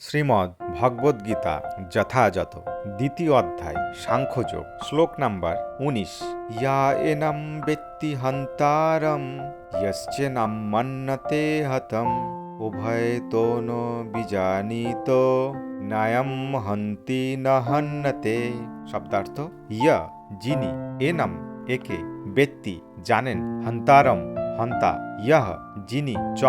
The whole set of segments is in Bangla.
শ্রীমদ্ ভগবদ্গীতা, যথাযথ, দ্বিতীয় অধ্যায়, সাংখ্যযোগ, শ্লোক নাম্বার উনিশ। ইয়া এনম বেত্তি হন্তারম, ইয়শ্চ নাম মন্নতে হতম, উভয় তো ন বিজানীত, নায়ম হন্তি ন হন্নতে। শব্দার্থ, ইয়া, যিনি, এনম, একে, ব্যক্তি, জানেন, হন্তারম, হন্তা ইহ যিনি, চ,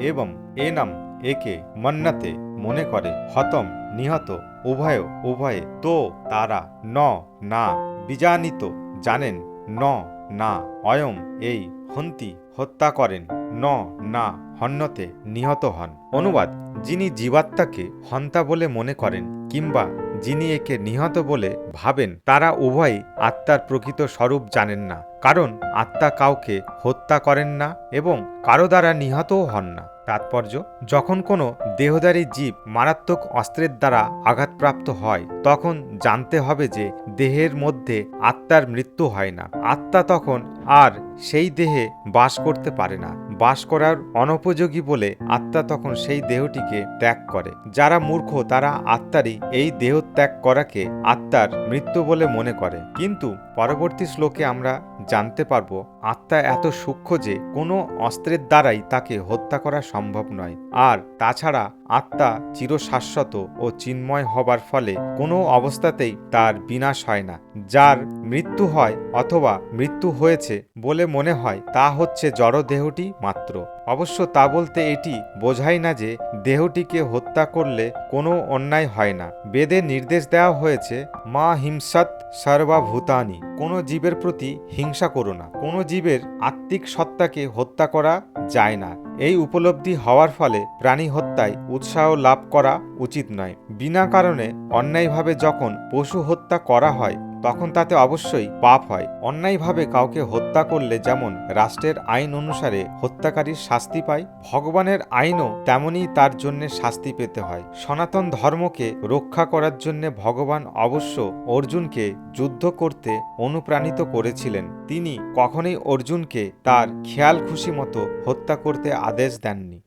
এবং এনম একে মন্নতে মনে করে, হতম, নিহত উভয় উভয়ে, তো, তারা, ন, না, বিজানিত, জানেন, ন, না, অয়ম, এই, হন্তি, হত্যা করেন, ন, না, হন্যতে নিহত হন। অনুবাদ, যিনি জীবাত্মাকে হন্তা বলে মনে করেন, কিংবা যিনি একে নিহত বলে ভাবেন, তারা উভয়ই আত্মার প্রকৃত স্বরূপ জানেন না। কারণ আত্মা কাউকে হত্যা করেন না এবং কারও দ্বারা নিহতও হন না। তাৎপর্য, যখন কোনো দেহধারী জীব মারাত্মক অস্ত্রের দ্বারা আঘাতপ্রাপ্ত হয়, তখন জানতে হবে যে দেহের মধ্যে আত্মার মৃত্যু হয় না। আত্মা তখন আর সেই দেহে বাস করতে পারে না। বাস করার অনুপযোগী বলে আত্মা তখন সেই দেহটিকে ত্যাগ করে। যারা মূর্খ, তারা আত্মারই এই দেহ ত্যাগ করাকে আত্মার মৃত্যু বলে মনে করে। কিন্তু পরবর্তী শ্লোকে আমরা জানতে পারব আত্মা এত সূক্ষ্ম যে কোনো অস্ত্রের দ্বারাই তাকে হত্যা করা সম্ভব নয়। আর তাছাড়া আত্মা চিরশাশ্বত ও চিন্ময় হবার ফলে কোনো অবস্থাতেই তার বিনাশ হয় না। যার মৃত্যু হয় অথবা মৃত্যু হয়েছে বলে মনে হয়, তা হচ্ছে জড়দেহটি মাত্র। অবশ্য তা বলতে এটি বোঝায় না যে দেহটিকে হত্যা করলে কোনো অন্যায় হয় না। বেদে নির্দেশ দেওয়া হয়েছে, মা হিংসাত সর্বাভূতানি, কোনো জীবের প্রতি হিংসা করো না। কোনো জীবের আত্মিক সত্তাকে হত্যা করা যায় না। এই উপলব্ধি হওয়ার ফলে প্রাণী হত্যায় উৎসাহ লাভ করা উচিত নয়। বিনা কারণে অন্যায়ভাবে যখন পশু হত্যা করা হয় তখন তাতে অবশ্যই পাপ হয়। অন্যায়ভাবে কাউকে হত্যা করলে যেমন রাষ্ট্রের আইন অনুসারে হত্যাকারীর শাস্তি পায়, ভগবানের আইনও তেমনই তার জন্য শাস্তি পেতে হয়। সনাতন ধর্মকে রক্ষা করার জন্য ভগবান অবশ্য অর্জুনকে যুদ্ধ করতে অনুপ্রাণিত করেছিলেন। তিনি কখনোই অর্জুনকে তার খেয়াল খুশি মতো হত্যা করতে আদেশ দেননি।